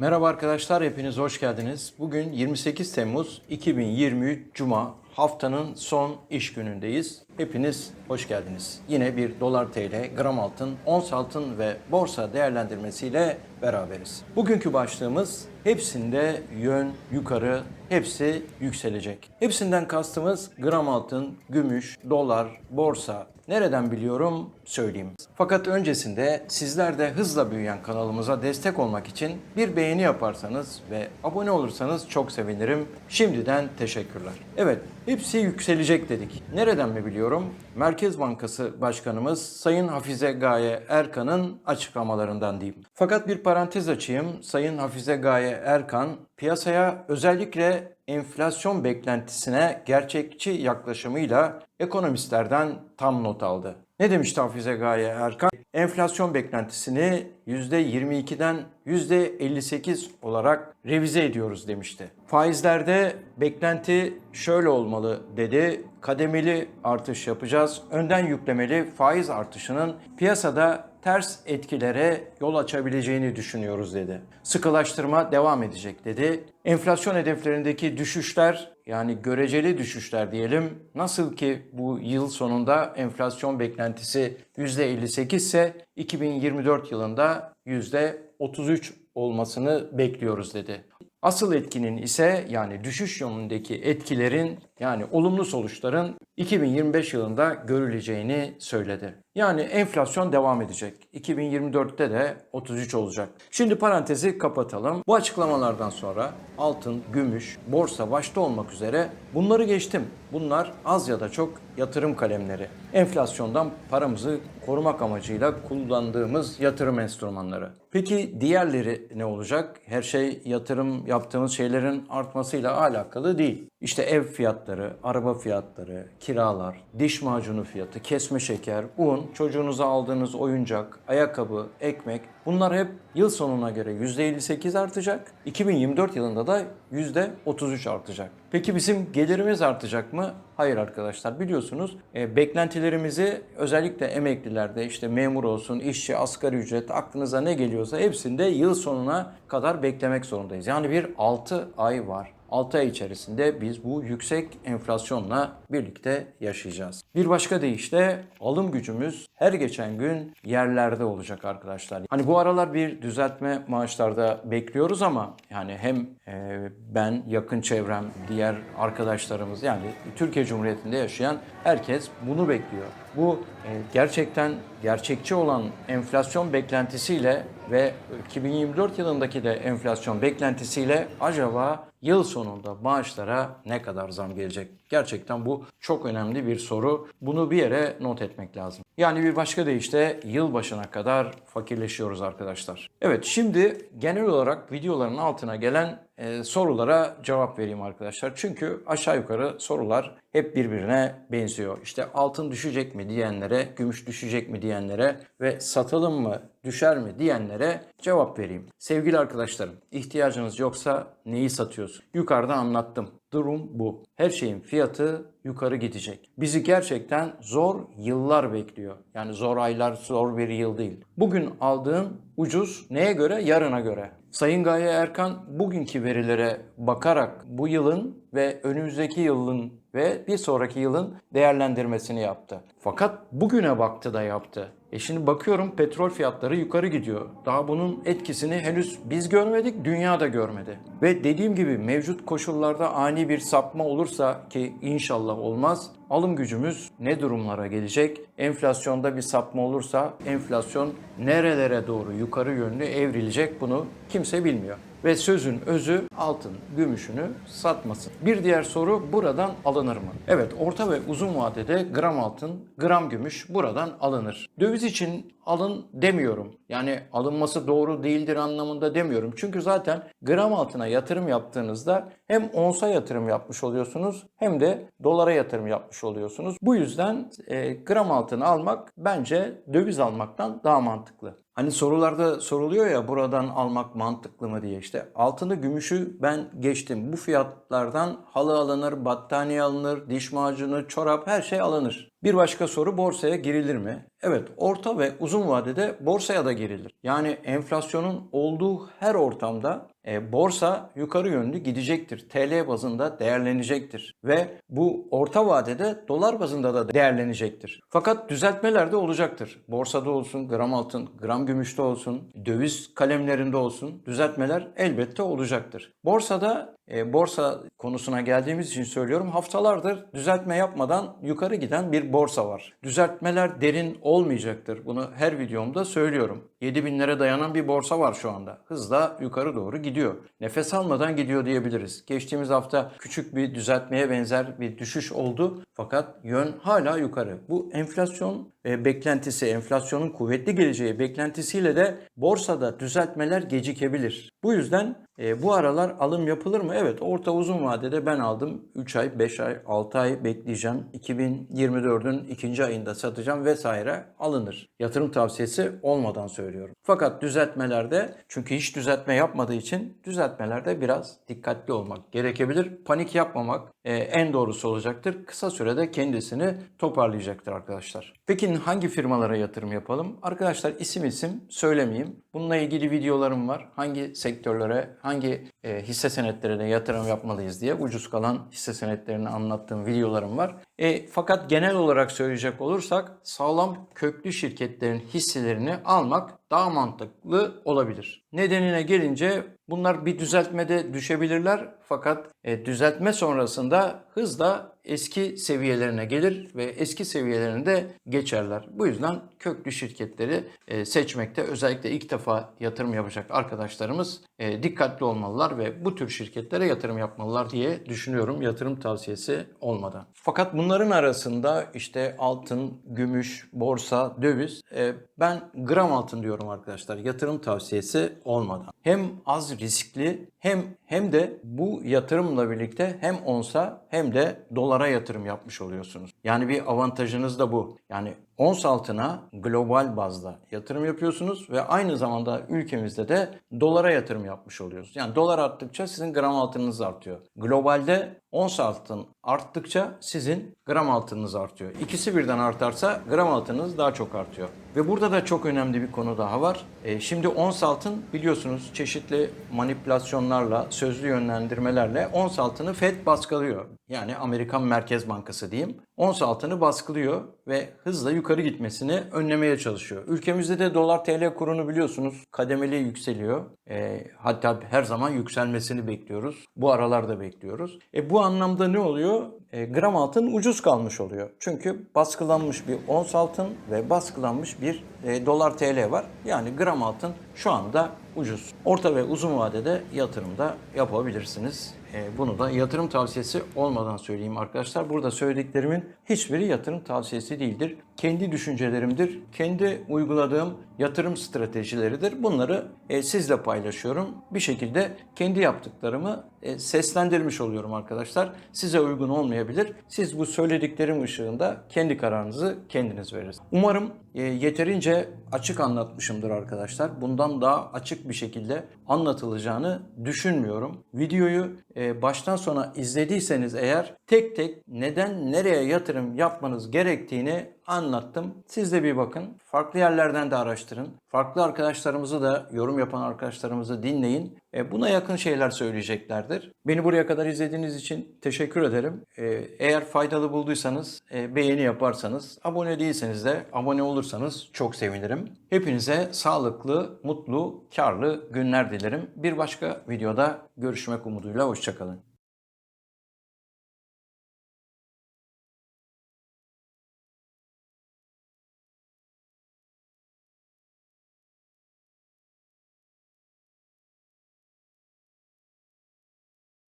Merhaba arkadaşlar, hepiniz hoş geldiniz. Bugün 28 Temmuz 2023 Cuma haftanın son iş günündeyiz. Hepiniz hoş geldiniz. Yine bir dolar TL, gram altın, ons altın ve borsa değerlendirmesiyle beraberiz. Bugünkü başlığımız hepsinde yön yukarı, hepsi yükselecek. Hepsinden kastımız gram altın, gümüş, dolar, borsa. Nereden biliyorum söyleyeyim. Fakat öncesinde sizler de hızla büyüyen kanalımıza destek olmak için bir beğeni yaparsanız ve abone olursanız çok sevinirim. Şimdiden teşekkürler. Evet, hepsi yükselecek dedik. Nereden mi biliyorum? Merkez Bankası Başkanımız Sayın Hafize Gaye Erkan'ın açıklamalarından diyeyim. Fakat bir parantez açayım. Sayın Hafize Gaye Erkan piyasaya özellikle enflasyon beklentisine gerçekçi yaklaşımıyla ekonomistlerden tam not aldı. Ne demişti Hafize Gaye Erkan? Enflasyon beklentisini %22'den %58 olarak revize ediyoruz demişti. Faizlerde beklenti şöyle olmalı dedi. Kademeli artış yapacağız. Önden yüklemeli faiz artışının piyasada ters etkilere yol açabileceğini düşünüyoruz dedi. Sıkılaştırma devam edecek dedi. Enflasyon hedeflerindeki düşüşler yani göreceli düşüşler diyelim. Nasıl ki bu yıl sonunda enflasyon beklentisi %58 ise 2024 yılında %33 olmasını bekliyoruz dedi. Asıl etkinin ise yani düşüş yönündeki etkilerin yani olumlu sonuçların 2025 yılında görüleceğini söyledi. Yani enflasyon devam edecek. 2024'te de 33 olacak. Şimdi parantezi kapatalım. Bu açıklamalardan sonra altın, gümüş, borsa başta olmak üzere bunları geçtim. Bunlar az ya da çok yatırım kalemleri. Enflasyondan paramızı korumak amacıyla kullandığımız yatırım enstrümanları. Peki diğerleri ne olacak? Her şey yatırım yaptığımız şeylerin artmasıyla alakalı değil. İşte ev fiyatları, araba fiyatları, kiralar, diş macunu fiyatı, kesme şeker, un, çocuğunuza aldığınız oyuncak, ayakkabı, ekmek bunlar hep yıl sonuna göre %58 artacak. 2024 yılında da %33 artacak. Peki bizim gelirimiz artacak mı? Hayır arkadaşlar biliyorsunuz e, beklentilerimizi özellikle emeklilerde işte memur olsun, işçi, asgari ücret aklınıza ne geliyorsa hepsinde yıl sonuna kadar beklemek zorundayız. Yani bir 6 ay var. 6 ay içerisinde biz bu yüksek enflasyonla birlikte yaşayacağız. Bir başka deyişle alım gücümüz her geçen gün yerlerde olacak arkadaşlar. Hani bu aralar bir düzeltme maaşlarda bekliyoruz ama yani hem e, ben, yakın çevrem, diğer arkadaşlarımız yani Türkiye Cumhuriyeti'nde yaşayan herkes bunu bekliyor. Bu e, gerçekten gerçekçi olan enflasyon beklentisiyle ve 2024 yılındaki de enflasyon beklentisiyle acaba yıl sonunda maaşlara ne kadar zam gelecek? Gerçekten bu çok önemli bir soru. Bunu bir yere not etmek lazım. Yani bir başka deyişle yıl başına kadar fakirleşiyoruz arkadaşlar. Evet şimdi genel olarak videoların altına gelen e, sorulara cevap vereyim arkadaşlar. Çünkü aşağı yukarı sorular hep birbirine benziyor. İşte altın düşecek mi diyenlere, gümüş düşecek mi diyenlere ve satalım mı, düşer mi diyenlere cevap vereyim. Sevgili arkadaşlarım, ihtiyacınız yoksa neyi satıyorsun? Yukarıda anlattım. Durum bu. Her şeyin fiyatı yukarı gidecek. Bizi gerçekten zor yıllar bekliyor. Yani zor aylar, zor bir yıl değil. Bugün aldığın ucuz neye göre? Yarına göre. Sayın Gaye Erkan bugünkü verilere bakarak bu yılın ve önümüzdeki yılın ve bir sonraki yılın değerlendirmesini yaptı. Fakat bugüne baktı da yaptı. E şimdi bakıyorum petrol fiyatları yukarı gidiyor. Daha bunun etkisini henüz biz görmedik, dünya da görmedi. Ve dediğim gibi mevcut koşullarda ani bir sapma olursa ki inşallah olmaz, alım gücümüz ne durumlara gelecek? Enflasyonda bir sapma olursa enflasyon nerelere doğru yukarı yönlü evrilecek bunu kimse bilmiyor. Ve sözün özü altın gümüşünü satmasın. Bir diğer soru buradan alınır mı? Evet orta ve uzun vadede gram altın, gram gümüş buradan alınır. Döviz için alın demiyorum. Yani alınması doğru değildir anlamında demiyorum. Çünkü zaten gram altına yatırım yaptığınızda hem onsa yatırım yapmış oluyorsunuz hem de dolara yatırım yapmış oluyorsunuz. Bu yüzden e, gram altını almak bence döviz almaktan daha mantıklı. Hani sorularda soruluyor ya buradan almak mantıklı mı diye işte altını gümüşü ben geçtim. Bu fiyatlardan halı alınır, battaniye alınır, diş macunu, çorap her şey alınır. Bir başka soru borsaya girilir mi? Evet, orta ve uzun vadede borsaya da girilir. Yani enflasyonun olduğu her ortamda e, borsa yukarı yönlü gidecektir. TL bazında değerlenecektir. Ve bu orta vadede dolar bazında da değerlenecektir. Fakat düzeltmeler de olacaktır. Borsada olsun, gram altın, gram gümüşte olsun, döviz kalemlerinde olsun düzeltmeler elbette olacaktır. Borsada e, borsa konusuna geldiğimiz için söylüyorum haftalardır düzeltme yapmadan yukarı giden bir borsa var. Düzeltmeler derin olmayacaktır. Bunu her videomda söylüyorum. 7000'lere dayanan bir borsa var şu anda. Hızla yukarı doğru gidiyor. Nefes almadan gidiyor diyebiliriz. Geçtiğimiz hafta küçük bir düzeltmeye benzer bir düşüş oldu. Fakat yön hala yukarı. Bu enflasyon e, beklentisi, enflasyonun kuvvetli geleceği beklentisiyle de borsada düzeltmeler gecikebilir. Bu yüzden e, bu aralar alım yapılır mı? Evet orta uzun vadede ben aldım. 3 ay, 5 ay, 6 ay bekleyeceğim. 2024'ün ikinci ayında satacağım vesaire alınır. Yatırım tavsiyesi olmadan söylüyorum. Fakat düzeltmelerde çünkü hiç düzeltme yapmadığı için düzeltmelerde biraz dikkatli olmak gerekebilir. Panik yapmamak en doğrusu olacaktır. Kısa sürede kendisini toparlayacaktır arkadaşlar. Peki hangi firmalara yatırım yapalım? Arkadaşlar isim isim söylemeyeyim. Bununla ilgili videolarım var. Hangi sektörlere, hangi e, hisse senetlerine yatırım yapmalıyız diye ucuz kalan hisse senetlerini anlattığım videolarım var. E, fakat genel olarak söyleyecek olursak sağlam köklü şirketlerin hisselerini almak daha mantıklı olabilir. Nedenine gelince bunlar bir düzeltmede düşebilirler fakat e, düzeltme sonrasında hızla eski seviyelerine gelir ve eski seviyelerinde geçerler. Bu yüzden köklü şirketleri e, seçmekte özellikle ilk defa yatırım yapacak arkadaşlarımız e, dikkatli olmalılar ve bu tür şirketlere yatırım yapmalılar diye düşünüyorum yatırım tavsiyesi olmadan. Fakat bunların arasında işte altın, gümüş, borsa, döviz e, ben gram altın diyorum arkadaşlar yatırım tavsiyesi olmadan. Hem az riskli hem hem de bu yatırımla birlikte hem onsa hem de dolara yatırım yapmış oluyorsunuz. Yani bir avantajınız da bu. Yani ons altına global bazda yatırım yapıyorsunuz ve aynı zamanda ülkemizde de dolara yatırım yapmış oluyorsunuz. Yani dolar arttıkça sizin gram altınınız artıyor. Globalde ons altın arttıkça sizin gram altınınız artıyor. İkisi birden artarsa gram altınınız daha çok artıyor. Ve burada da çok önemli bir konu daha var. E, şimdi ons altın biliyorsunuz çeşitli manipülasyonlarla, sözlü yönlendirmelerle ons altını FED baskılıyor. Yani Amerikan Merkez Bankası diyeyim. Ons altını baskılıyor ve hızla yukarı gitmesini önlemeye çalışıyor. Ülkemizde de dolar TL kurunu biliyorsunuz kademeli yükseliyor. E, hatta her zaman yükselmesini bekliyoruz. Bu aralarda bekliyoruz. E, bu anlamda ne oluyor? E, gram altın ucuz kalmış oluyor. Çünkü baskılanmış bir ons altın ve baskılanmış bir e, dolar TL var. Yani gram altın şu anda ucuz. Orta ve uzun vadede yatırımda yapabilirsiniz. E, bunu da yatırım tavsiyesi olmadan söyleyeyim arkadaşlar. Burada söylediklerimin hiçbiri yatırım tavsiyesi değildir. Kendi düşüncelerimdir. Kendi uyguladığım yatırım stratejileridir. Bunları e, sizle paylaşıyorum. Bir şekilde kendi yaptıklarımı e, seslendirmiş oluyorum arkadaşlar. Size uygun olmayabilir. Siz bu söylediklerim ışığında kendi kararınızı kendiniz verirsiniz. Umarım yeterince açık anlatmışımdır arkadaşlar. Bundan daha açık bir şekilde anlatılacağını düşünmüyorum. Videoyu baştan sona izlediyseniz eğer tek tek neden nereye yatırım yapmanız gerektiğini anlattım. Siz de bir bakın. Farklı yerlerden de araştırın. Farklı arkadaşlarımızı da yorum yapan arkadaşlarımızı dinleyin. E, buna yakın şeyler söyleyeceklerdir. Beni buraya kadar izlediğiniz için teşekkür ederim. E, eğer faydalı bulduysanız e, beğeni yaparsanız, abone değilseniz de abone olursanız çok sevinirim. Hepinize sağlıklı, mutlu, karlı günler dilerim. Bir başka videoda görüşmek umuduyla hoşçakalın.